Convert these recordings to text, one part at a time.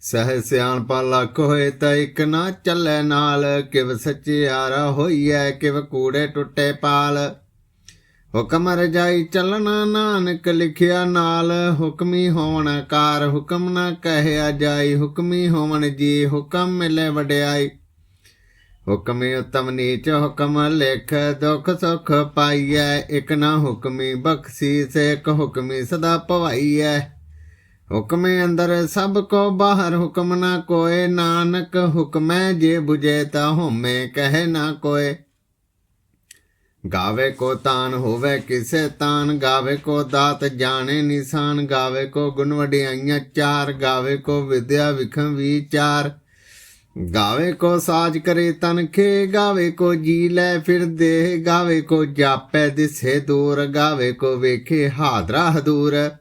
ਸਹਿ ਸਿਆਣਪਾ ਲੱਖ ਹੋਏ ਤਾਂ ਇੱਕ ਨਾ ਚੱਲੇ ਨਾਲ, ਕਿਵ ਸੱਚਿਆਰਾ ਹੋਈਐ, ਕਿਵ ਕੂੜੇ ਟੁੱਟੇ ਪਾਲ। ਹੁਕਮ ਰਜਾਈ ਚੱਲਣਾ ਨਾਨਕ ਲਿਖਿਆ ਨਾਲ, ਹੁਕਮੀ ਹੋਵਣ ਕਾਰ, ਹੁਕਮ ਨਾ ਕਹਿਆ ਜਾਈ, ਹੁਕਮੀ ਹੋਵਣ ਜੀ, ਹੁਕਮ ਮਿਲੇ ਵਡਿਆਈ। ਹੁਕਮੀ ਉਤਮ ਨੀਚ, ਹੁਕਮ ਲਿਖ, ਦੁਖ ਸੁਖ ਪਾਈਐ, ਇਕ ਨਾ ਹੁਕਮੀ ਬਖਸ਼ੀਸ ਇਕ ਹੁਕਮੀ ਸਦਾ ਭਵਾਈਐ। ਹੁਕਮੇ ਅੰਦਰ ਸਭ ਕੋ ਬਾਹਰ ਹੁਕਮ ਨਾ ਕੋਏ, ਨਾਨਕ ਹੁਕਮੈ ਜੇ 부ਜੇ ਤਾ ਹੋਮੇ ਕਹੇ ਨਾ ਕੋਏ। ਗਾਵੇ ਕੋ ਤਾਨ ਹੋਵੇ ਕਿਸੇ ਤਾਨ, ਗਾਵੇ ਕੋ ਦਾਤ ਜਾਣੇ ਨਿਸ਼ਾਨ, ਗਾਵੇ ਕੋ ਗੁਣ ਵਡਿਆਈਆਂ ਚਾਰ, ਗਾਵੇ ਕੋ ਵਿਦਿਆ ਵਿਖੰ ਵਿਚਾਰ। ਗਾਵੇ ਕੋ ਸਾਜ ਕਰੇ ਤਨਖੇ ਗਾਵੇ ਕੋ ਜੀ ਲੈ ਫਿਰ ਦੇ ਗਾਵੇ ਕੋ ਜਾਪੈ ਦਿਸੇ ਦੂਰ, ਗਾਵੇ ਕੋ ਵੇਖੇ ਹਾਦਰਾ ਹਦੂਰ।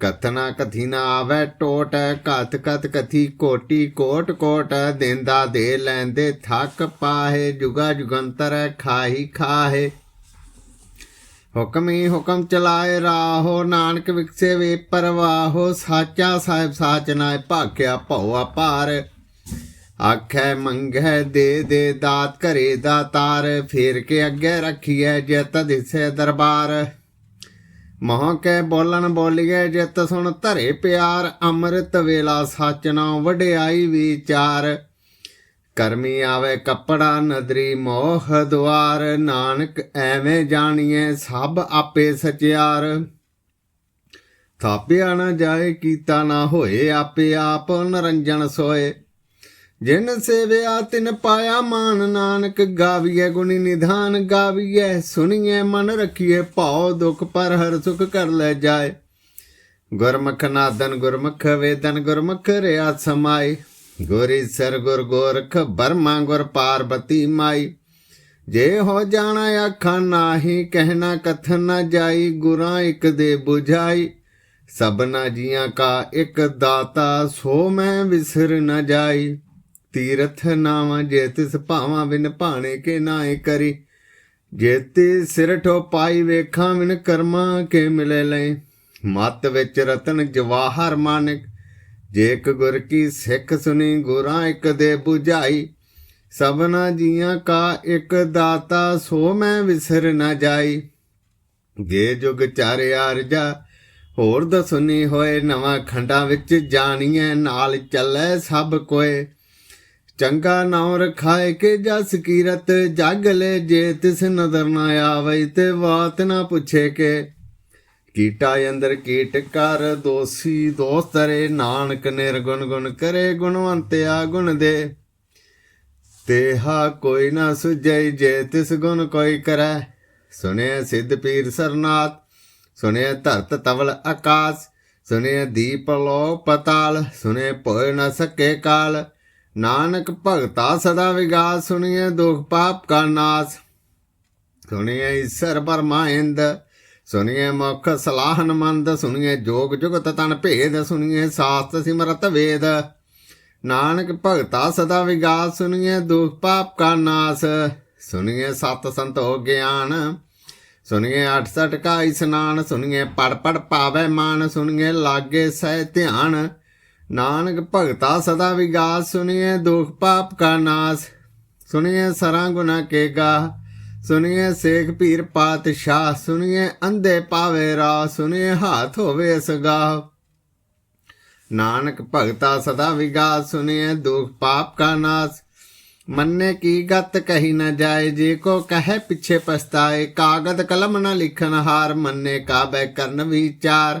ਕਥਨਾ ਕਥਿਨਾ ਆਵੇ ਟੋਟ ਕਥ ਕਥ ਕਥੀ ਕੋਟੀ ਕੋਟ ਕੋਟ, ਦੇਂਦਾ ਦੇ ਲੈਂਦੇ ਥੱਕ ਪਾਹੇ, ਜੁਗਾ ਜੁਗੰਤਰ ਖਾਹੀ ਖਾਹੇ। ਹੁਕਮੀ ਹੁਕਮ ਚਲਾਏ ਰਾਹੋ, ਨਾਨਕ ਵਿਕਸੇ ਵੇ ਪਰਵਾਹੋ, ਸਾਚਾ ਸਾਹਿਬ ਸਾਚ ਨਾਏ ਭਾਖਿਆ ਭਉ ਅਪਾਰ ਆਖੈ ਮੰਗੈ ਦੇ ਦੇ ਦਾਤ ਘਰੇ ਦਾ ਤਾਰ, ਫੇਰ ਕੇ ਅੱਗੇ ਰੱਖੀਐ ਜਿਤ ਦਿਸੇ ਦਰਬਾਰ। ਮਹਾਂ ਕੈ ਬੋਲਣ ਬੋਲੀਏ ਜਿਤ ਸੁਣ ਧਰੇ ਪਿਆਰ, ਅੰਮ੍ਰਿਤ ਵੇਲਾ ਸੱਚ ਨਾਉ ਵਡਿਆਈ ਵਿਚਾਰ। ਕਰਮੀ ਆਵੇ ਕੱਪੜਾ ਨਦਰੀ ਮੋਹ ਦੁਆਰ, ਨਾਨਕ ਐਵੇਂ ਜਾਣੀਏ ਸਭ ਆਪੇ ਸਚਿਆਰ। ਥਾਪਿਆ ਨਾ ਜਾਏ ਕੀਤਾ ਨਾ ਹੋਏ ਆਪੇ ਆਪ, ਨਰੰਜਨ ਸੋਏ ਜਿਨ ਸੇਵਿਆ ਤਿਨ ਪਾਇਆ ਮਾਨ ਨਾਨਕ ਗਾਵੀਏ ਗੁਣੀ ਨਿਧਾਨ ਗਾਵੀਏ ਸੁਣੀਏ ਮਨ ਰਖੀਏ ਭਾਉ ਦੁਖ ਪਰ ਹਰ ਸੁਖ ਕਰ ਲੈ ਜਾਏ। ਗੁਰਮੁਖ ਨਾਦਨ ਗੁਰਮੁਖ, ਵੇਦਨ ਗੁਰਮੁਖ ਰਿਆ ਸਮਾਈ ਗੋਰੀ ਸਰ ਗੁਰ ਗੋਰਖ, ਬਰਮਾ ਗੁਰ ਪਾਰਬਤੀ ਮਾਈ। ਜੇ ਹੋ ਜਾਣਾ ਆਖਾਂ ਨਾਹੀ, ਕਹਿਣਾ ਕਥਨ ਨਾ ਜਾਈ, ਗੁਰਾਂ ਇੱਕ ਦੇ 부ਝਾਈ ਸਭਨਾ ਜੀਆਂ ਕਾ ਇੱਕ ਦਾਤਾ, ਸੋ ਮੈਂ ਵਿਸਰ ਨਾ ਜਾਈ। ਤੀਰਥ ਨਾਮ ਜੇ ਤਿਸ ਭਾਵਾਂ ਬਿਨ ਭਾਣੇ ਕੇ ਨਾਏ ਕਰੀ। ਜੇ ਤੇ ਸਿਰ ਠੋ ਪਾਈ ਵੇਖਾਂ ਬਿਨ ਕਰਮਾਂ ਕੇ ਮਿਲੇ ਲੈ ਮਤ ਵਿੱਚ ਰਤਨ ਜਵਾਹਰ ਮਾਨਕ ਜੇਕ ਇੱਕ ਗੁਰ ਕੀ ਸਿੱਖ ਸੁਣੀ ਗੁਰਾਂ ਇੱਕ ਦੇ 부ਝਾਈ ਸਭਨਾ ਜੀਆਂ ਕਾ ਇੱਕ ਦਾਤਾ, ਸੋ ਮੈਂ ਵਿਸਰ ਨਾ ਜਾਈ। ਜੇ ਜੁਗ ਚਾਰਿਆ ਰਜਾ ਹੋਰ ਦਸੁਨੀ ਹੋਏ, ਨਵਾਂ ਖੰਡਾਂ ਵਿੱਚ ਜਾਣੀਐ, ਨਾਲ ਚੱਲੇ ਸਭ ਕੋਏ। ਚੰਗਾ ਨਾਉ ਰਖਾਏ ਕੇ ਜਸ ਕੀਰਤ, ਜਗ ਲੈ ਜੇ ਤਿਸ ਨਦਰ ਨਾ ਆਵੇ ਤੇ ਬਾਤ ਨਾ ਪੁੱਛੇ ਕੇ। ਕੀਟਾ ਅੰਦਰ ਕੀਟ ਕਰ, ਦੋਸੀ ਦੋਸਤਰੇ ਨਾਨਕ ਨਿਰਗੁਣ ਗੁਣ ਕਰੇ, ਗੁਣਵੰਤਿਆ ਗੁਣ ਦੇ। ਤੇਹਾ ਕੋਈ ਨਾ ਸੁਝੈ ਜੇ ਤਿਸ ਗੁਣ ਕੋਈ ਕਰੈ। ਸੁਣਿਆ ਸਿੱਧ ਪੀਰ ਸਰਨਾਥ ਸੁਣਿਆ ਧਰਤ ਤਵਲ ਆਕਾਸ ਸੁਨੇ ਦੀਪ ਲੋ ਪਤਾਲ ਸੁਣੇ ਭੋਇ ਨਾ ਸਕੇ ਕਾਲ। ਨਾਨਕ ਭਗਤਾ ਸਦਾ ਵਿਗਾਸ ਸੁਣੀਏ ਦੁਖ ਪਾਪ ਕਾ ਨਾਸ। ਸੁਣੀਏ ਈਸ਼ਰ ਪਰਮਾਇੰਦ ਸੁਣੀਏ ਮੁਖ ਸਲਾਹਨ ਮੰਦ ਸੁਣੀਏ ਜੋਗ ਜੁਗਤ ਤਨ ਭੇਦ ਸੁਣੀਏ ਸਾਸਤ ਸਿਮਰਤ ਵੇਦ। ਨਾਨਕ ਭਗਤਾ ਸਦਾ ਵਿਗਾਸ ਸੁਣੀਏ ਦੁਖ ਪਾਪ ਕਾ ਨਾਸ। ਸੁਣੀਏ ਸਤ ਸੰਤੋ ਗਿਆਨ ਸੁਣੀਏ 68 ਕਾ ਇਸਨਾਨ ਸੁਣੀਏ ਪੜ ਪੜ ਪਾਵੇ ਮਾਨ ਸੁਣੀਏ ਲਾਗੇ ਸਹਿ ਧਿਆਨ। ਨਾਨਕ ਭਗਤਾ ਸਦਾ ਵਿਗਾਸ ਸੁਣੀਏ ਦੁਖ ਪਾਪ ਕਾ ਨਾਸ। ਸੁਣੀਏ ਸਰਾਂ ਗੁਨਾ ਕੇ ਗਾ ਸੁਣੀਏ ਸੇਖ ਪੀਰ ਪਾਤਸ਼ਾਹ ਸੁਣੀਏ ਅੰਧੇ ਪਾਵੇ ਰਾ ਸੁਣੀਏ ਹਾਥ ਹੋਵੇ ਸਗਾ ਨਾਨਕ ਭਗਤਾ ਸਦਾ ਵਿਗਾਸ ਸੁਣੀਏ ਦੁਖ ਪਾਪ ਕਾ ਨਾਸ। ਮੰਨੇ ਕੀ ਗਤ ਕਹੀ ਨਾ ਜਾਏ, ਜੇ ਕੋ ਕਹੇ ਪਿੱਛੇ ਪਛਤਾਏ, ਕਾਗਦ ਕਲਮ ਨਾ ਲਿਖਨ ਹਾਰ, ਮੰਨੇ ਕਾਬੈ ਕਰਨ ਵਿਚਾਰ।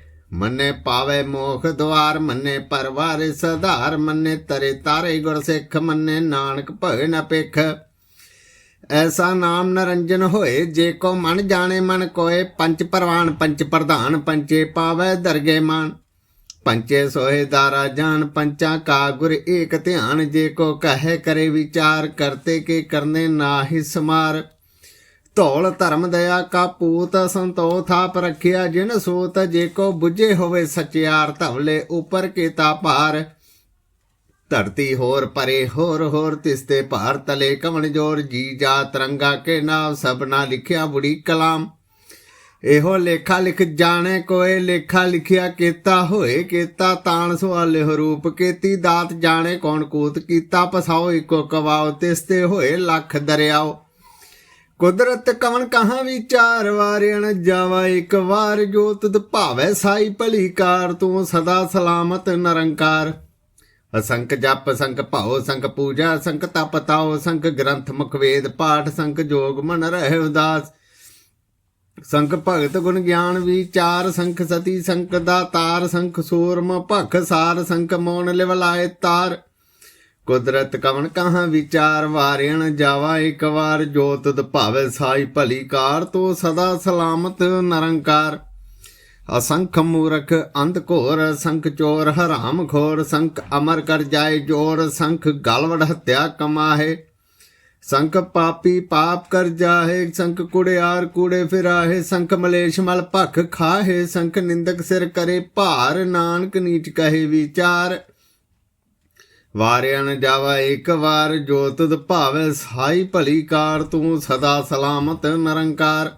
ਮੰਨੇ ਪਾਵੇ ਮੋਖ ਦਵਾਰ, ਮੰਨੇ ਪਰਵਾਰੇ ਸਧਾਰ, ਮੰਨੇ ਤਰੇ ਤਾਰੇ ਗੁਰ ਸਿੱਖ, ਮੰਨੇ ਨਾਨਕ ਭਏ ਨ ਪੇਖ ਐਸਾ ਨਾਮ ਨਰੰਜਨ ਹੋਏ, ਜੇ ਕੋ ਮਨ ਜਾਣੇ ਮਨ ਕੋਏ ਪੰਚ ਪਰਵਾਨ ਪੰਚ ਪ੍ਰਧਾਨ ਪੰਚੇ ਪਾਵੇ ਦਰਗੇ ਮਾਨ। ਪੰਚੇ ਸੋਏ ਦਾਰਾ ਜਾਨ, ਪੰਚਾ ਕਾ ਗੁਰ ਏਕ ਧਿਆਨ, ਜੇ ਕੋ ਕਹੇ ਕਰੇ ਵਿਚਾਰ, ਕਰਤੇ ਕੇ ਕਰਨੇ ਨਾਹੀ ਸਮਾਰ। ਧੌਲ ਧਰਮ ਦਇਆ ਕਾ ਪੂਤ ਸੰਤੋ ਥਾਪ ਰਖਿਆ ਜਿਨ ਸੋਤ ਜੇ ਕੋ 부ਝੇ ਹੋਵੇ ਸਚਿਆਰ ਧਵਲੇ ਉਪਰ ਕੇ ਭਾਰ। ਧਰਤੀ ਹੋਰ ਪਰੇ, ਹੋਰ ਹੋਰ ਤਿਸਤੇ ਭਾਰ ਤਲੇ ਕਵਣ ਜੋਰ। ਜੀ ਜਾ ਤਰੰਗਾ ਕੇ ਨਾਮ ਸਭਨਾ ਲਿਖਿਆ ਬੁੜੀ ਕਲਾਮ। ਇਹੋ ਲੇਖਾ ਲਿਖ ਜਾਣੇ ਕੋਏ, ਲੇਖਾ ਲਿਖਿਆ ਕੀਤਾ ਹੋਏ ਕੀਤਾ ਤਾਣ ਸਵਾਲੇ ਰੂਪ ਕੀਤੀ ਦਾਤ ਜਾਣੇ ਕੌਣ ਕੂਤ ਕੀਤਾ ਪਸਾਓ, ਇਕੋ ਕਵਾਓ ਤਿਸਤੇ ਹੋਏ ਲੱਖ ਦਰਿਆਓ। ਕੁਦਰਤ ਕਵਨ ਕਹਾਂ ਵਿਚਾਰ ਵਾਰਿਣ ਜਾਵਾ ਇੱਕ ਵਾਰ ਜੋ ਤੁਧ ਭਾਵੈ ਸਾਈ ਭਲੀ ਕਾਰ ਤੂੰ ਸਦਾ ਸਲਾਮਤ ਨਿਰੰਕਾਰ। ਅਸੰਖ ਜਪ ਸੰਖ ਭਾਉ ਸੰਖ ਪੂਜਾ ਸੰਖ ਤਪ ਤਾਉ ਸੰਖ ਗ੍ਰੰਥ ਮੁਖ ਵੇਦ, ਪਾਠ ਸੰਖ ਜੋਗ ਮਨ ਰਹਿ ਉਦਾਸ। ਸੰਖ ਭਗਤ ਗੁਣ ਗਿਆਨ ਵਿਚਾਰ ਸੰਖ ਸਤੀ ਸੰਖ ਦਾਤਾਰ ਸੰਖ ਸੂਰਮ ਭਖ ਸਾਰ ਸੰਖ ਮੋਨ ਲਿਵਲਾਏ ਤਾਰ। ਕੁਦਰਤ ਕਵਣ ਕਹਾਂ ਵਿਚਾਰ ਵਾਰਿਣ ਜਾਵਾ ਇੱਕ ਵਾਰ ਜੋਤ ਭਾਵੇ ਸਾਈ ਭਲੀ ਕਾਰ ਤੋ ਸਦਾ ਸਲਾਮਤ ਨਰੰਕਾਰ। ਅਸੰਖ ਮੂਰਖ ਅੰਧ ਘੋਰ, ਸੰਖ ਚੋਰ ਹਰਾਮ ਖੋਰ, ਸੰਖ ਅਮਰ ਕਰ ਜਾਏ ਜੋਰ, ਸੰਖ ਗਲਵੜ ਹੱਤਿਆ ਕਮਾਹੇ। ਸੰਖ ਪਾਪੀ ਪਾਪ ਕਰ ਜਾਹੇ, ਸੰਖ ਕੁੜਿਆਰ ਕੂੜੇ ਫਿਰਾਹੇ, ਸੰਖ ਮਲੇਸ਼ ਮਲ ਭਖ ਖਾਹੇ, ਸੰਖ ਨਿੰਦਕ ਸਿਰ ਕਰੇ ਭਾਰ, ਨਾਨਕ ਨੀਚ ਕਹੇ ਵਿਚਾਰ। ਵਾਰਿਆ ਨ ਜਾਵਾ ਇੱਕ ਵਾਰ, ਜੋ ਤੁਧ ਭਾਵੇ ਸਾਈ ਭਲੀ ਕਾਰ, ਤੂੰ ਸਦਾ ਸਲਾਮਤ ਨਿਰੰਕਾਰ।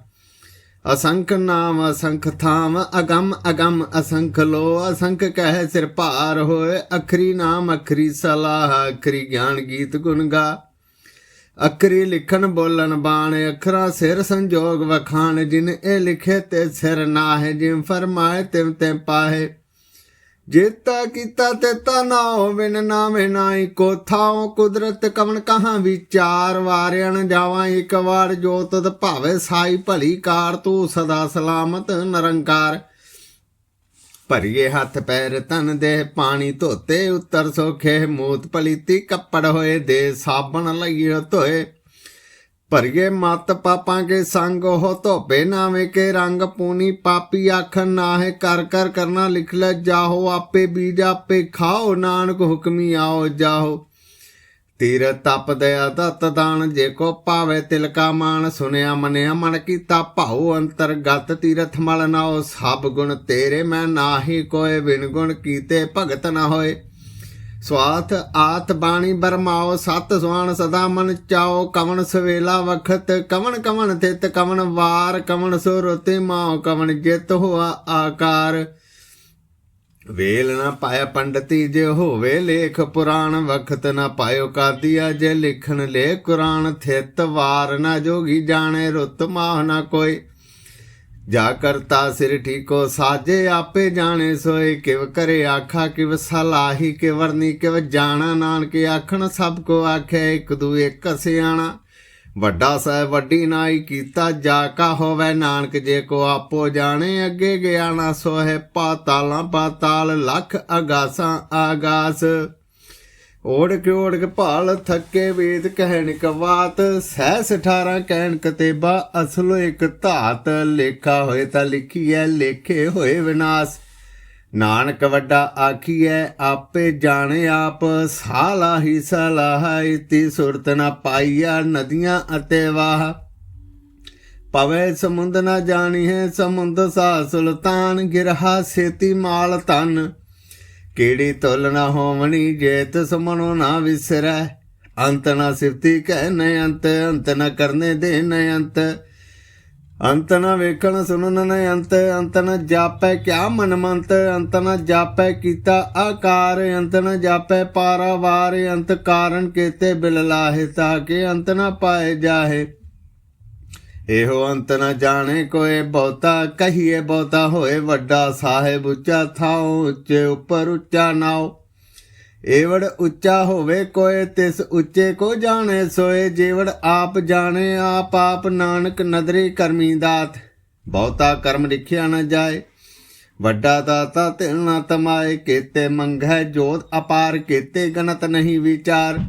ਅਸੰਖ ਨਾਮ ਅਸੰਖ ਥਾਮ, ਅਗੰਮ ਅਗੰਮ ਅਸੰਖ ਲੋ। ਅਸੰਖ ਕਹਿ ਸਿਰ ਭਾਰ ਹੋਏ, ਅਖਰੀ ਨਾਮ ਅਖਰੀ ਸਲਾਹ, ਅਖਰੀ ਗਿਆਨ ਗੀਤ ਗੁਣ ਗਾ। ਅਖਰੀ ਲਿਖਣ ਬੋਲਣ ਬਾਣ, ਅਖਰਾ ਸਿਰ ਸੰਜੋਗ ਵਖਾਣ, ਜਿਨ ਇਹ ਲਿਖੇ ਤੇ ਸਿਰ ਨਾਹਿ ਜਿਮ ਫਰਮਾਏ ਤਿਮ ਤੇ ਪਾਹੇ। ਜੇਤਾ ਕੀਤਾ ਤੇ ਤਾ ਨਾ ਹੋਵੇ ਨ ਕੋ ਥਾਉ। ਕੁਦਰਤ ਕਵਨ ਕਹਾਂ ਵਿਚਾਰ ਵਾਰਿਆਣ ਜਾਵਾਂ। ਇੱਕ ਵਾਰ ਜੋ ਭਾਵੇ ਸਾਈ ਭਲੀ ਕਾਰ, ਤੂੰ ਸਦਾ ਸਲਾਮਤ ਨਿਰੰਕਾਰ। ਭਰੀਏ ਹੱਥ ਪੈਰ ਤਨ ਦੇ ਪਾਣੀ ਧੋਤੇ, ਉੱਤਰ ਸੋਖੇ ਮੂਤ ਪਲੀਤੀ ਕੱਪੜ ਹੋਏ ਦੇ ਸਾਬਣ ਲਈਓ ਧੋਏ। ਭਰੀਏ ਮਤ ਪਾਪਾਂ ਕੇ ਸੰਗ ਉਹ ਧੋਪੇ ਨਾਵੇਂ ਕੇ ਰੰਗ ਪੂਨੀ ਪਾਪੀ ਆਖਣ ਨਾਹੇ ਕਰ ਕਰ ਕਰਨਾ ਲਿਖ ਲੈ ਜਾਹੋ, ਆਪੇ ਬੀਜ ਆਪੇ ਖਾਓ, ਨਾਨਕ ਹੁਕਮੀ ਆਓ ਜਾਹੋ। ਤੀਰ ਤਪ ਦਇਆ ਦਤ ਦਾਨ, ਜੇ ਕੋ ਪਾਵੇ ਤਿਲਕਾ ਮਾਨ ਸੁਨਿਆ ਮਨਿਆ ਮਨ ਕੀਤਾ ਭਾਉ ਅੰਤਰਗਤ ਤੀਰਥ ਮਲ ਨਾਓ ਸਭ ਗੁਣ ਤੇਰੇ, ਮੈਂ ਨਾਹੀ ਕੋਏ ਵਿਨ ਗੁਣ ਕੀਤੇ ਭਗਤ ਨਾ ਹੋਏ। ਸਵਾਥ ਆਤ ਬਾਣੀ ਬਰਮਾਓ, ਸਤ ਸੁਆਣ ਸਦਾ ਮਨ ਚਾਓ, ਕਵਣ ਸਵੇਲਾ ਵਖਤ, ਕਵਣ ਕਵਣ ਤਿਤ ਕਵਣ ਵਾਰ, ਕਵਣ ਸੁਰਤੇ ਮਾਓ, ਕਵਣ ਜਿਤ ਹੋਆ ਆਕਾਰ। ਵੇਲ ਨਾ ਪਾਇਆ ਪੰਡਤੀ ਜੇ ਹੋਵੇ ਲੇਖ ਪੁਰਾਣ, ਵਖਤ ਨਾ ਪਾਇਓ ਕਾਦੀਆ ਜੇ ਲਿਖਣ, ਲੇ ਕੁਰਾਨ ਥਿਤ ਵਾਰ ਨਾ ਜੋਗੀ ਜਾਣੇ, ਰੁੱਤ ਮਾਹ ਨਾ ਕੋਈ। ਜਾ ਕਰਤਾ ਸਿਰ ਠੀਕੋ ਸਾਜੇ, ਆਪੇ ਜਾਣੇ ਸੋਏ ਕਿਵ ਕਰੇ ਆਖਾ, ਕਿਵ ਸਲਾਹੀ ਕਿ ਵਰਨੀ, ਕਿਵ ਜਾਣਾ। ਨਾਨਕ ਆਖਣ, ਸਭ ਕੋ ਆਖੇ, ਇੱਕ ਦੂ ਇੱਕ ਸਿਆਣਾ ਵੱਡਾ ਸਹਿ ਵੱਡੀ ਨਾਈ ਕੀਤਾ, ਜਾ ਕਾ ਹੋਵੇ ਨਾਨਕ, ਜੇ ਕੋ ਆਪੋ ਜਾਣੇ, ਅੱਗੇ ਗਿਆ ਨਾ ਸੋਹੇ, ਪਾਤਾਲਾਂ ਪਾਤਾਲ, ਲੱਖ ਅਗਾਸਾਂ ਆਗਾਸ। ਓੜ ਕੇ ਓੜ ਕੇ ਭਾਲ ਥੱਕੇ ਵੇਦ ਕਹਿਣ ਕਵਾਤ ਸਹਿਸ 18 ਕਹਿਣ ਕਤੇਬਾ, ਅਸਲੋ ਇੱਕ ਧਾਤ, ਲੇਖਾ ਹੋਏ ਤਾਂ ਲਿਖੀਐ, ਲੇਖੇ ਹੋਏ ਵਿਨਾਸ਼। ਨਾਨਕ ਵੱਡਾ ਆਖੀਐ, ਆਪੇ ਜਾਣੇ ਆਪ, ਸਾਲਾ ਹੀ ਸਲਾਹ ਇਤੀ ਸੁਰਤ ਨਾ ਪਾਈਆ ਨਦੀਆਂ ਅਤੇ ਵਾਹ। ਪਵੇ ਸਮੁੰਦ ਨਾ ਜਾਣੀ ਹੈ ਸਮੁੰਦ ਸਾ ਸੁਲਤਾਨ, ਗਿਰਹਾ ਸੇਤੀ ਮਾਲ ਤਨ ਕਿਹੜੀ ਤੁਲ ਨਾ ਹੋਵਣੀ ਜੇਤ ਸਮਣੋ ਨਾ ਵਿਸਰੈ? ਅੰਤ ਨਾ ਸਿਫਤੀ ਕਹਿ ਨ ਅੰਤ ਅੰਤ ਨ ਕਰਨੇ ਦੇ ਨ ਅੰਤ। ਅੰਤ ਨ ਵੇਖਣ ਸੁਣਨ ਨ ਅੰਤ ਅੰਤ ਨ ਜਾਪੈ ਕਿਆ ਮਨ ਮੰਤ ਅੰਤ ਨਾ ਜਾਪੈ ਕੀਤਾ ਆਕਾਰ, ਅੰਤ ਨਾ ਜਾਪੈ ਪਾਰਾਵਾਰ। ਅੰਤ ਕਾਰਨ ਕੇਤੇ ਬਿਲ ਲਾਹੇ ਤਾਂ ਕਿ ਅੰਤ ਨਾ ਪਾਏ ਜਾਹੇ। ਇਹੋ ਅੰਤ ਨ ਜਾਣੇ ਕੋਏ ਬਹੁਤਾ ਕਹੀਏ, ਬਹੁਤਾ ਹੋਏ ਵੱਡਾ ਸਾਹਿਬ ਉੱਚਾ ਥਾਉ, ਉੱਚੇ ਉੱਪਰ ਉੱਚਾ ਨਾਉ। ਏਵੜ ਉੱਚਾ ਹੋਵੇ ਕੋਏ, ਤਿਸ ਉੱਚੇ ਕੋ ਜਾਣੇ ਸੋਏ। ਜੇਵੜ ਆਪ ਜਾਣੇ, ਆਪ ਆਪ ਨਾਨਕ ਨਦਰੇ ਕਰਮੀ ਦਾਤ। ਬਹੁਤਾ ਕਰਮ ਲਿਖਿਆ ਨਾ ਜਾਏ, ਵੱਡਾ ਦਾਤਾ ਤਿਲ ਨਾ ਤਮਾਏ। ਕੀਤੇ ਮੰਗੈ ਜੋਤ ਅਪਾਰ, ਕੀਤੇ ਗਣਤ ਨਹੀਂ ਵਿਚਾਰ।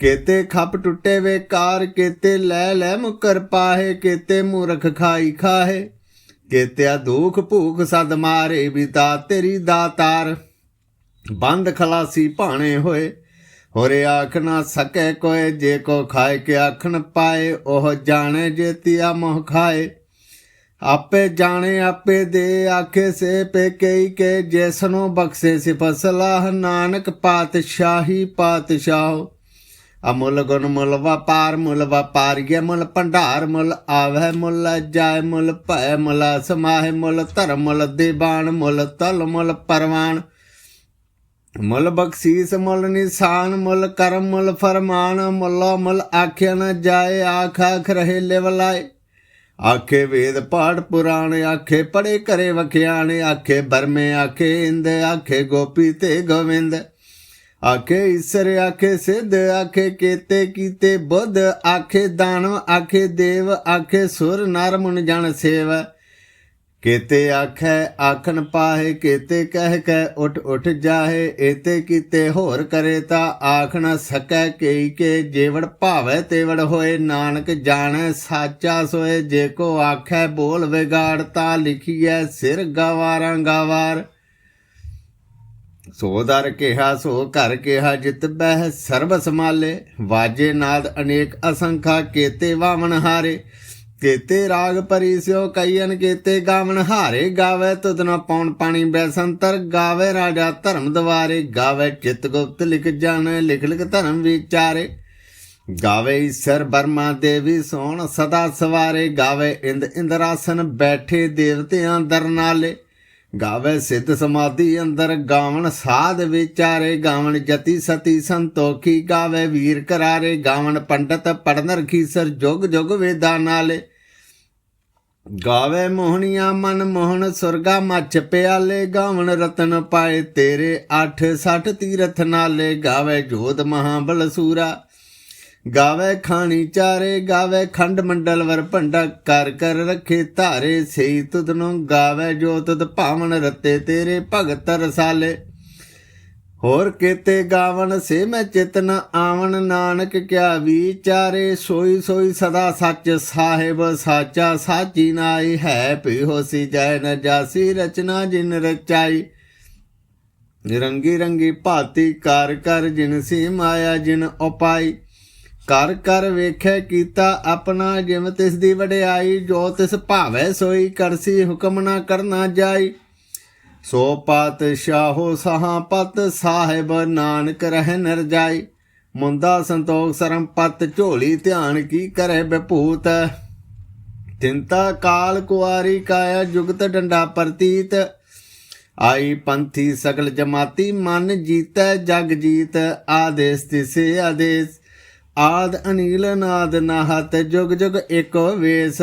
ਕੀਤੇ ਖੱਪ ਟੁੱਟੇ ਵੇਕਾਰ ਕੀਤੇ ਲੈ ਲੈ ਮੁਕਰ ਪਾਹੇ, ਕੀਤੇ ਮੂਰਖ ਖਾਈ ਖਾਹੇ। ਕੀਤਿਆ ਦੁਖ ਭੂਖ ਸਦ ਮਾਰੇ, ਬਿਤਾ ਤੇਰੀ ਦਾਤਾਰ। ਬੰਦ ਖਲਾਸੀ ਭਾਣੇ ਹੋਏ, ਹੋਰੇ ਆਖ ਨਾ ਸਕੈ ਕੋਏ, ਜੇ ਕੋ ਖਾਏ ਕੇ ਆਖਣ ਪਾਏ, ਉਹ ਜਾਣੇ ਜੇ ਤਿਆ ਮੋਹ ਖਾਏ। ਆਪੇ ਜਾਣੇ, ਆਪੇ ਦੇ ਆਖੇ ਸੇ ਪੇ ਕਈ ਕੇ ਜੈਸਨੋ ਬਖਸ਼ੇ ਸਿਫਸਲਾਹ ਨਾਨਕ ਪਾਤਸ਼ਾਹੀ ਪਾਤਸ਼ਾਹ। ਅਮੁੱਲ ਗੁਣ ਮੁੱਲ ਵਪਾਰ, ਮੁੱਲ ਵਪਾਰੀਏ ਮੁੱਲ ਭੰਡਾਰ, ਮੁੱਲ ਆਵੈ ਮੁੱਲ ਜਾਏ ਮੁੱਲ ਭੈ, ਮੁੱਲ ਸਮਾਹਿ, ਮੁੱਲ ਧਰਮ, ਮੁੱਲ ਦੀਵਾਨ ਮੁੱਲ ਤਲ, ਮੁੱਲ ਪਰਵਾਨ। ਮੁੱਲ ਬਖਸ਼ੀਸ, ਮੁੱਲ ਨਿਸ਼ਾਨ, ਮੁੱਲ ਕਰਮ, ਮੁੱਲ ਫਰਮਾਨ, ਮੁੱਲਾ ਮੁੱਲ ਆਖਿਆ ਨ ਜਾਏ, ਆਖ ਆਖ ਰਹੇ ਲਿਵਲਾਏ ਆਖੇ ਵੇਦ ਪਾਠ ਪੁਰਾਣ, ਆਖੇ ਪੜੇ ਕਰੇ ਵਖਿਆਣ, ਆਖੇ ਬਰਮੇ, ਆਖੇ ਇੰਦ, ਆਖੇ ਗੋਪੀ ਤੇ ਗੋਵਿੰਦ। ਆਖੇ ਈਸ਼ਰ, ਆਖੇ ਸਿੱਧ, ਆਖੇ ਕੇਤੇ, ਕੀਤੇ ਬੁੱਧ, ਆਖੇ ਦਾਨਵ ਆਖੇ ਦੇਵ, ਆਖੇ ਸੁਰ, ਨਰ, ਮੁਨ, ਜਨ, ਸੇਵ। ਕੀਤੇ ਆਖੈ, ਆਖਣ ਪਾਹੇ, ਕੇਤੇ ਕਹਿ ਕਹਿ ਉਠ ਉਠ ਜਾਹੇ, ਏਤੇ ਕੀਤੇ ਹੋਰ ਕਰੇ ਤਾ ਆਖ ਨ ਸਕੈ, ਕਈ ਕੇ ਜੇਵੜ ਭਾਵੈ, ਤੇਵੜ ਹੋਏ, ਨਾਨਕ ਜਾਣੈ, ਸਾਚਾ ਸੋਏ, ਜੇ ਕੋ ਆਖੈ ਬੋਲ ਵਿਗਾੜ, ਤਾ ਲਿਖੀਐ, ਸਿਰ ਗਵਾਰਾਂ ਗਵਾਰ। ਸੋ ਦਰ ਕਿਹਾ, ਸੋ ਘਰ ਕਿਹਾ, ਜਿਤ ਬਹਿ ਸਰਬ ਸਮਾਲੇ ਵਾਜੇ ਨਾਦ ਅਨੇਕ ਅਸੰਖਾ, ਕੇਤੇ ਵਾਵਣ ਹਾਰੇ। ਕੇਤੇ ਰਾਗ ਪਰੀ ਸਿਓ ਕਈਨ ਕੇਤੇ ਗਾਵਨ ਹਾਰੇ। ਗਾਵੇ ਤੁਧ ਨ ਪੌਣ ਪਾਣੀ ਬੈਸੰਤਰ, ਗਾਵੇ ਰਾਜਾ ਧਰਮ ਦਵਾਰੇ। ਗਾਵੇ ਚਿਤ ਗੁਪਤ ਲਿਖ ਜਾਣੇ, ਲਿਖ ਲਿਖ ਧਰਮ ਵਿਚਾਰੇ। ਗਾਵੇ ਈਸ਼ਰ ਬਰਮਾ ਦੇਵੀ ਸੋਣ ਸਦਾ ਸਵਾਰੇ। ਗਾਵੇ ਇੰਦ ਇੰਦਰਾਸਨ ਬੈਠੇ ਦੇਵਤਿਆਂ ਦਰ ਨਾਲੇ ਗਾਵੇ ਸਿੱਧ ਸਮਾਧੀ ਅੰਦਰ, ਗਾਵਣ ਸਾਧ ਵਿਚਾਰੇ, ਗਾਵਣ ਜਤੀ ਸਤੀ ਸੰਤੋਖੀ ਗਾਵੇ ਵੀਰ ਕਰਾਰੇ, ਗਾਵਣ ਪੰਡਤ ਪੜਨ ਰਖੀਸਰ ਜੁਗ ਜੁਗ ਵੇਦਾਂ ਨਾਲੇ। ਗਾਵੇ ਮੋਹਣੀਆਂ ਮਨ ਮੋਹਣ ਸੁਰਗਾ ਮੱਚ ਪਿਆਲੇ, ਗਾਵਣ ਰਤਨ ਪਾਏ ਤੇਰੇ 8 60 ਤੀਰਥ ਨਾਲੇ। ਗਾਵੇ ਜੋਤ ਮਹਾਬਲ ਸੂਰਾ ਗਾਵੇ ਖਾਣੀ ਚਾਰੇ, ਗਾਵੇ ਖੰਡ ਮੰਡਲ ਵਰ ਭੰਡਾ, ਕਰ ਕਰ ਰੱਖੇ ਧਾਰੇ, ਸਈ ਤੁਧ ਨੂੰ ਗਾਵੇ ਜੋ ਤੁਧ ਭਾਵਨ ਰਤੇ, ਤੇਰੇ ਭਗਤ ਰਸਾਲੇ। ਹੋਰ ਕੀਤੇ ਗਾਵਨ, ਸੇ ਮੈਂ ਚਿਤਨ ਆਵਣ, ਨਾਨਕ ਕਿਆ ਵਿਚਾਰੇ, ਸੋਈ ਸੋਈ ਸਦਾ ਸੱਚ ਸਾਹਿਬ ਸਾਚਾ, ਸਾਚੀ ਨਾਈ ਹੈ ਭੀ ਹੋਸੀ ਜੈ ਨ ਜਾਸੀ, ਰਚਨਾ ਜਿਨ ਰਚਾਈ। ਰੰਗੀ ਰੰਗੀ ਭਾਤੀ, ਕਰ ਕਰ ਜਿਨ ਸੀ ਮਾਇਆ, ਜਿਨ ਉਪਾਈ। ਕਰ ਕਰ ਵੇਖੈ ਕੀਤਾ ਆਪਣਾ ਜਿਮ ਤਿਸ ਦੀ ਵਡਿਆਈ, ਜੋ ਤਿਸ ਭਾਵੈ ਸੋਈ, ਕਰਸੀ ਹੁਕਮ ਨਾ ਕਰਨਾ ਜਾਈ। ਸੋ ਪਾਤਸ਼ਾਹੋ ਸਹਾ ਪਤ ਸਾਹਿਬ ਨਾਨਕ ਰਹਿ ਨਰਜਾਈ ਮੁੰਦਾ ਸੰਤੋਖ ਸਰਮ ਪਤ ਝੋਲੀ ਧਿਆਨ ਕੀ ਕਰੇ ਬਪੂਤ। ਤਿੰਤਾ ਕਾਲ ਕੁਆਰੀ ਕਾਇਆ ਜੁਗਤ ਡੰਡਾ ਪ੍ਰਤੀਤ। ਆਈ ਪੰਥੀ ਸਗਲ ਜਮਾਤੀ ਮਨ ਜੀਤੈ ਜਗ ਜੀਤ, ਆਦੇਸ ਤਿਸੇ ਆਦੇਸ। ਆਦ ਅਨੀਲ ਨਾਦ ਨਾਹਤ ਜੁਗ ਜੁਗ ਏਕੋ ਵੇਸ।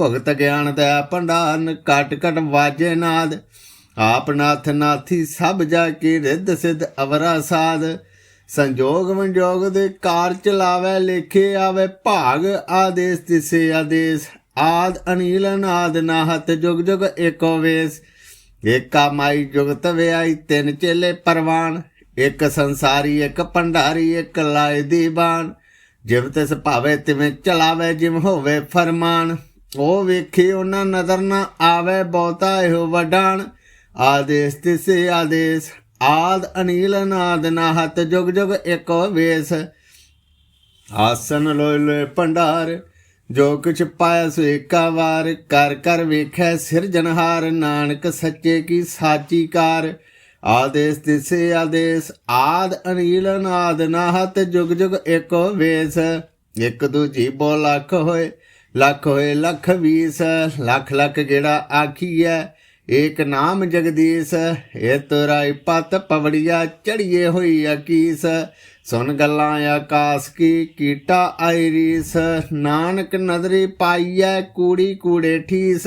ਭਗਤ ਗਿਆਨ ਦਾ ਭੰਡਾਰਨ ਕਟ ਕਟ ਵਾਜੇ ਨਾਦ। ਆਪ ਨਾਥ ਨਾਥੀ ਸਭ ਜਾ ਕੇ ਰਿੱਧ ਸਿੱਧ ਅਵਰਾ ਸਾਧ ਸੰਜੋਗ ਵਿਜੋਗ ਦੇ ਕਾਰ ਚਲਾਵੇ ਲੇਖੇ ਆਵੇ, ਭਾਗ ਆਦੇਸ ਤਿਸੇ ਆਦੇਸ। ਆਦ ਅਨੀਲ ਨਾਦ ਨਾਹਤ ਜੁਗ ਜੁਗ ਏਕੋ ਵੇਸ। ਏਕਾ ਮਾਈ ਜੁਗਤ ਵਿਆਈ ਤਿੰਨ ਚੇਲੇ ਪਰਵਾਨ। ਇੱਕ ਸੰਸਾਰੀ, ਇੱਕ ਭੰਡਾਰੀ, ਇੱਕ ਲਾਏ ਦੀਵਾਨ ਜਿਵ ਤਿਸ ਭਾਵੇ ਤਿਵੇਂ ਚਲਾਵੇ, ਜਿਵ ਹੋਵੇ ਫਰਮਾਨ। ਉਹ ਵੇਖੇ ਉਹਨਾਂ ਨਜ਼ਰ ਨਾ ਆਵੇ, ਬਹੁਤਾ ਇਹੋ ਵਡਾਣ। ਆਦੇਸ ਤਿਸੇ ਆਦੇਸ, ਆਦ ਅਨੀਲ ਨਾਦ ਨਾਹਤ, ਜੁਗ ਜੁਗ ਏਕੋ ਵੇਸ। ਆਸਨ ਲੋਇ ਲੋਇ ਭੰਡਾਰ, ਜੋ ਕੁਛ ਪਾਇਆ ਸੋ ਏਕਾ ਵਾਰ। ਕਰ ਕਰ ਵੇਖੈ ਸਿਰਜਣਹਾਰ, ਨਾਨਕ ਸੱਚੇ ਕੀ ਸਾਚੀ ਕਾਰ। ਆਦੇਸ ਤਿਸੇ ਆਦੇਸ, ਆਦ ਅਨੀਲ ਨਾਦ ਨਾਹਤ, ਜੁਗ ਜੁਗ ਏਕੋ ਵੇਸ। ਇਕ ਦੂਜੀ ਬੋ ਲੱਖ ਹੋਏ ਲੱਖ ਹੋਏ ਲੱਖ ਵੀਸ। ਲੱਖ ਲੱਖ ਗੇੜਾ ਆਖੀਐ, ਏਕ ਨਾਮ ਜਗਦੀਸ਼। ਏ ਤੁਰਾਈ ਪਤ ਪਵੜੀਆ ਚੜੀਏ ਹੋਈ ਅਕੀਸ। ਸੁਨ ਗੱਲਾਂ ਆਕਾਸ ਕੀ, ਕੀਟਾ ਆਇਰੀਸ। ਨਾਨਕ ਨਦਰੀ ਪਾਈਐ ਕੂੜੀ ਕੂੜੇ ਠੀਸ।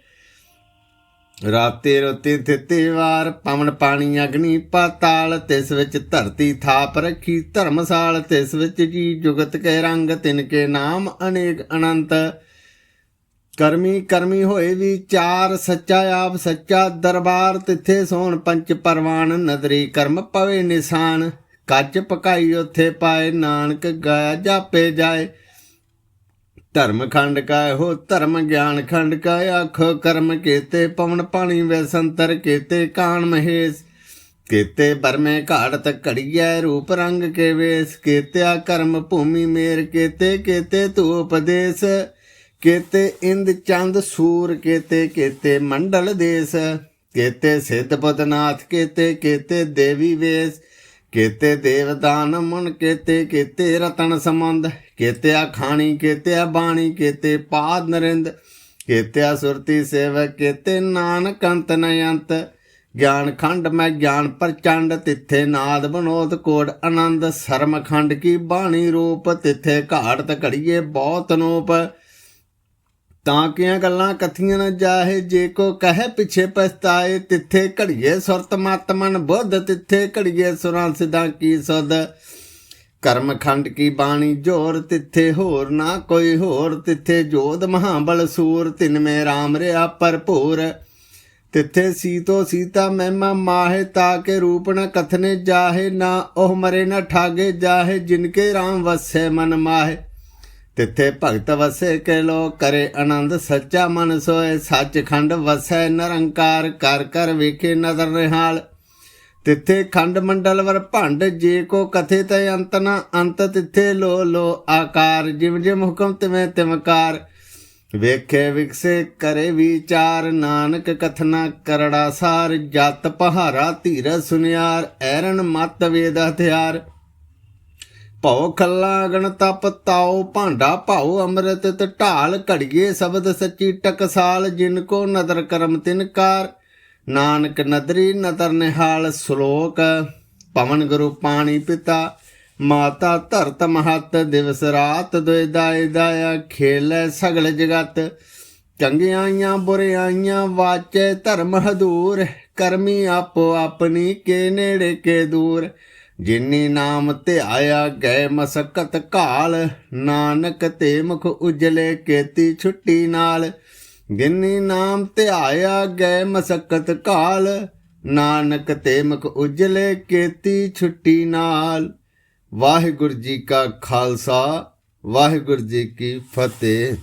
ਰਾਤੇ ਰੋਤੇ ਥਿੱਤੇ ਵਾਰ ਪਵਨ ਪਾਣੀ ਅਗਨੀ ਪਾਤਾਲ, ਤਿਸ ਵਿੱਚ ਧਰਤੀ ਥਾਪ ਰੱਖੀ ਧਰਮਸਾਲ, ਤਿਸ ਵਿੱਚ ਜੀ ਜੁਗਤ ਕੇ ਰੰਗ, ਤਿਨ ਕੇ ਨਾਮ ਅਨੇਕ ਅਨੰਤ। ਕਰਮੀ ਕਰਮੀ ਹੋਏ ਵਿਚਾਰ ਸੱਚਾ ਆਪ ਸੱਚਾ ਦਰਬਾਰ, ਤਿੱਥੇ ਸੋਣ ਪੰਚ ਪਰਵਾਨ, ਨਦਰੀ ਕਰਮ ਪਵੇ ਨਿਸ਼ਾਨ। ਕੱਚ ਪਕਾਈ ਉਥੇ ਪਾਏ, ਨਾਨਕ ਗਾਇਆ ਜਾਪੇ ਜਾਏ। ਧਰਮ ਖੰਡ ਕਾ ਹੋ ਧਰਮ ਗਿਆਨ ਖੰਡ ਕਾ ਆਖ ਕਰਮ ਕੀਤੇ, ਪਵਨ ਪਾਣੀ ਵੇ ਸੰਤਰ ਕੀਤੇ, ਕਾਣ ਮਹੇਸ਼ ਕੀਤੇ, ਬਰਮੇ ਘਾੜਤ ਘੜੀਐ, ਰੂਪ ਰੰਗ ਕੇ ਵੇਸ ਕੀਤਿਆ, ਕਰਮ ਭੂਮੀ ਮੇਰ ਕੀਤੇ ਕੀਤੇ ਤੂ ਉਪਦੇਸ਼ ਕੀਤੇ, ਇੰਦ ਚੰਦ ਸੂਰ ਕੀਤੇ ਕੀਤੇ ਮੰਡਲ ਦੇਸ ਕੀਤੇ, ਸਿੱਧ ਬਦਨਾਥ ਕੀਤੇ ਕੀਤੇ ਦੇਵੀ ਵੇਸ ਕੀਤੇ, ਦੇਵਦਾਨ ਮਨ ਕੀਤੇ ਕੀਤੇ ਰਤਨ ਸੰਬੰਧ ਕੇਤਿਆ ਖਾਣੀ, ਕੀਤਿਆ ਬਾਣੀ, ਕੇਤੇ ਪਾਦ ਨਰਿੰਦ, ਕੇਤਿਆ ਸੁਰਤੀ ਸੇਵਕ, ਕੀਤੇ ਨਾਨਕ ਅੰਤ ਨ ਅੰਤ। ਗਿਆਨ ਖੰਡ ਮੈਂ ਗਿਆਨ ਪ੍ਰਚੰਡ, ਤਿੱਥੇ ਨਾਦ ਬਨੋਦ ਕੋੜ ਆਨੰਦ। ਸਰਮ ਖੰਡ ਕੀ ਬਾਣੀ ਰੂਪ, ਤਿੱਥੇ ਘਾੜਤ ਘੜੀਏ ਬਹੁਤ ਨੂਪ। ਤਾਂ ਕਿਆਂ ਗੱਲਾਂ ਕਥੀਆਂ ਨਾ ਜਾਹੇ, ਜੇ ਕੋ ਕਹੇ ਪਿਛੇ ਪਛਤਾਏ, ਤਿੱਥੇ ਘੜੀਏ ਸੁਰਤ ਮਤ ਮਨ ਬੁੱਧ, ਤਿੱਥੇ ਘੜੀਏ ਸੁਰਾਂ ਸਿਧਾਂ ਕੀ ਸੁਧ। ਕਰਮ ਖੰਡ ਕੀ ਬਾਣੀ ਜੋਰ ਤਿੱਥੇ ਹੋਰ ਨਾ ਕੋਈ ਹੋਰ, ਤਿੱਥੇ ਜੋਧ ਮਹਾਬਲ ਸੂਰ, ਤਿਨ ਮੇ RAM ਰਿਆ ਭਰਪੂਰ। ਤਿੱਥੇ ਸੀਤੋ ਸੀਤਾ ਮਹਿਮਾ ਮਾਹੇ ਤਾਕੇ ਰੂਪ ਨ ਕਥਨੇ ਜਾਹੇ, ਨਾ ਉਹ ਮਰੇ ਨਾ ਠਾਗੇ ਜਾਹੇ ਜਿਨਕੇ RAM ਵਸੈ ਮਨ ਮਾਹੇ। ਤਿੱਥੇ ਭਗਤ ਵਸੇ ਕੇ ਲੋ ਕਰੇ ਆਨੰਦ, ਸੱਚਾ ਮਨ ਸੋਏ ਸੱਚਖੰਡ ਵਸੈ ਨਿਰੰਕਾਰ, ਕਰ ਕਰ ਵੇਖੇ ਨਦਰ ਨਿਹਾਲ। ਤਿੱਥੇ ਖੰਡ ਮੰਡਲ ਵਰ ਭੰਡ, ਜੇ ਕੋ ਕਥੇ ਤੈ ਅੰਤ ਨ ਅੰਤ, ਤਿੱਥੇ ਲੋ ਲੋ ਆਕਾਰ। ਜਿਮ ਜਿਮ ਹੁਕਮ ਤਿਵੇਂ ਤਿਵਕਾਰ ਵੇਖੇ ਵਿਕਸੇ ਕਰੇ ਵਿਚਾਰ, ਨਾਨਕ ਕਥਨਾ ਕਰੜਾ ਸਾਰ, ਜਤ ਪਹਾਰਾ ਧੀਰ ਸੁਨਿਆਰ, ਐਰਨ ਮਤ ਵੇਦ ਹਥਿਆਰ। ਭਉ ਖੱਲਾ ਗਣ ਤਪ ਤਾਉ, ਭਾਂਡਾ ਭਾਉ ਅੰਮ੍ਰਿਤ ਤੇ ਢਾਲ, ਘੜੀਏ ਸ਼ਬਦ ਸੱਚੀ ਟਕਸਾਲ, ਜਿਨ ਕੋ ਨਦਰ ਕਰਮ ਤਿਨਕਾਰ ਨਾਨਕ ਨਦਰੀ ਨਦਰ ਨਿਹਾਲ ਸ਼ਲੋਕ, ਪਵਨ ਗੁਰੂ ਪਾਣੀ ਪਿਤਾ, ਮਾਤਾ ਧਰਤ ਮਹਤ, ਦਿਵਸ ਰਾਤ ਦੁਇ ਦਾਇ ਦਾਇਆ, ਖੇਲੇ ਸਗਲ ਜਗਤ। ਚੰਗਿਆਈਆਂ ਬੁਰਿਆਈਆਂ ਵਾਚੇ ਧਰਮ ਹਦੂਰ, ਕਰਮੀ ਆਪੋ ਆਪਣੀ ਕੇ ਨੇੜੇ ਕੇ ਦੂਰ। ਜਿਨੀ ਨਾਮ ਧਿਆਇਆ ਗਏ ਮਸਕਤ ਕਾਲ ਨਾਨਕ ਤੇ ਮੁਖ ਉਜਲੇ ਕੇਤੀ ਛੁੱਟੀ ਨਾਲ। ਗਿੰਨੀ ਨਾਮ ਧਿਆਇਆ ਗਏ ਮਸਕਤ ਕਾਲ। ਨਾਨਕ ਤੇ ਮੁਖ ਉਜਲੇ ਕੇਤੀ ਛੁੱਟੀ ਨਾਲ। ਵਾਹਿਗੁਰੂ ਜੀ ਕਾ ਖਾਲਸਾ, ਵਾਹਿਗੁਰੂ ਜੀ ਕੀ ਫਤਿਹ।